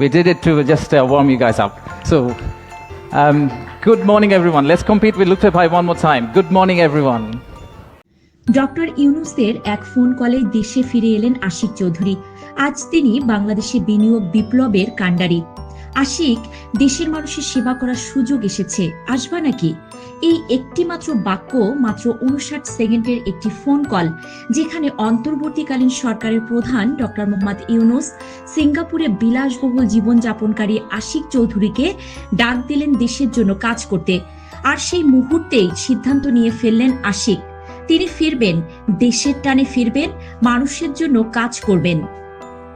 We did it to just uh, warm you guys up. So, um, good morning, everyone. Let's compete with Luke Pai one more time. Good morning, everyone. Doctor ইউনুসের এক phone কলে দেশে ফিরে এলেন আশিক চৌধুরী আজ তিনি বাংলাদেশে বিনিয়োগ বিপ্লবের কাণ্ডারি আশিক দেশের মানুষের সেবা করার সুযোগ এসেছে আসবা নাকি এই একটি মাত্র বাক্য মাত্র উনষাট সেকেন্ডের একটি ফোন কল যেখানে অন্তর্বর্তীকালীন সরকারের প্রধান ডক্টর মোহাম্মদ ইউনুস সিঙ্গাপুরে বিলাসবহুল জীবনযাপনকারী আশিক চৌধুরীকে ডাক দিলেন দেশের জন্য কাজ করতে। আর সেই মুহূর্তেই সিদ্ধান্ত নিয়ে ফেললেন আশিক। তিনি ফিরবেন, দেশের টানে ফিরবেন, মানুষের জন্য কাজ করবেন।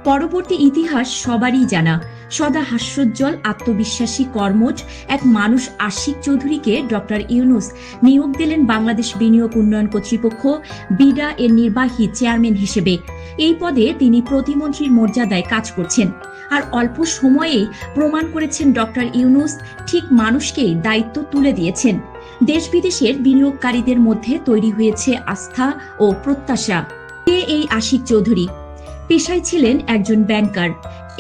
পরবর্তী ইতিহাস সবারই জানা। সদা হাস্যোজ্জ্বল, আত্মবিশ্বাসী কর্মঠ এক মানুষ আশিক চৌধুরীকে ডক্টর ইউনুস নিয়োগ দিলেন বাংলাদেশ বিনিয়োগ উন্নয়ন কর্তৃপক্ষ, বিডা এর নির্বাহী চেয়ারম্যান হিসেবে। এই পদে তিনি প্রতিমন্ত্রীর মর্যাদায় কাজ করছেন। আর অল্প সময়েই প্রমাণ করেছেন ডক্টর ইউনুস ঠিক মানুষকেই দায়িত্ব তুলে দিয়েছেন। দেশ বিদেশের বিনিয়োগকারীদের মধ্যে তৈরি হয়েছে আস্থা ও প্রত্যাশা। কে এই আশিক চৌধুরী? পেশায় ছিলেন একজন ব্যাংকার।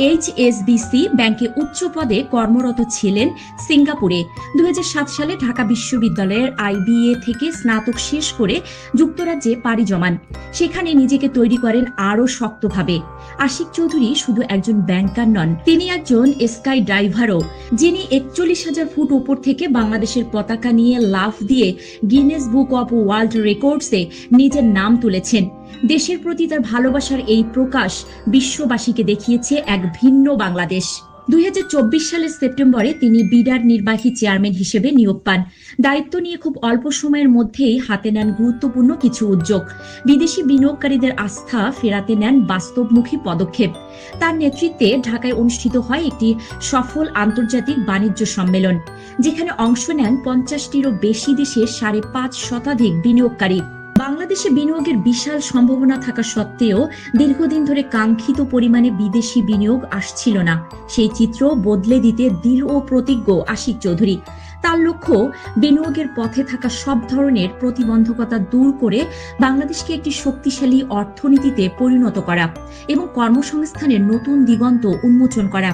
এইচএসবিসি ব্যাংকে উচ্চ পদে কর্মরত ছিলেন সিঙ্গাপুরে। দু হাজার সাত সালে ঢাকা বিশ্ববিদ্যালয়ের আইবিএ থেকে স্নাতক শেষ করে যুক্তরাজ্যে পাড়ি জমান। সেখানে নিজেকে তৈরি করেন আরও শক্তভাবে। আশিক চৌধুরী শুধু একজন ব্যাংকার নন, তিনি একজন স্কাই ড্রাইভারও যিনি একচল্লিশ হাজার ফুট উপর থেকে বাংলাদেশের পতাকা নিয়ে লাফ দিয়ে গিনেস বুক অব ওয়ার্ল্ড রেকর্ডসে নিজের নাম তুলেছেন। দেশের প্রতি তার ভালোবাসার এই প্রকাশ বিশ্ববাসীকে দেখিয়েছে এক ভিন্ন বাংলাদেশ। দুই চব্বিশ সালের সেপ্টেম্বরে তিনি বিডার নির্বাহী চেয়ারম্যান হিসেবে নিয়োগ পান। দায়িত্ব নিয়ে খুব অল্প সময়ের মধ্যেই হাতে নেন গুরুত্বপূর্ণ কিছু উদ্যোগ। বিদেশি বিনিয়োগকারীদের আস্থা ফেরাতে নেন বাস্তবমুখী পদক্ষেপ। তার নেতৃত্বে ঢাকায় অনুষ্ঠিত হয় একটি সফল আন্তর্জাতিক বাণিজ্য সম্মেলন, যেখানে অংশ নেন পঞ্চাশটিরও বেশি দেশের সাড়ে পাঁচ শতাধিক বিনিয়োগকারী। বাংলাদেশে বিনিয়োগের বিশাল সম্ভাবনা থাকা সত্ত্বেও দীর্ঘদিন ধরে কাঙ্ক্ষিত পরিমাণে বিদেশি বিনিয়োগ আসছিল না। সেই চিত্র বদলে দিতে দৃঢ় প্রতিজ্ঞ আশিক চৌধুরী। তার লক্ষ্য, বিনিয়োগের পথে থাকা সব ধরনের প্রতিবন্ধকতা দূর করে বাংলাদেশকে একটি শক্তিশালী অর্থনীতিতে পরিণত করা এবং কর্মসংস্থানের নতুন দিগন্ত উন্মোচন করা।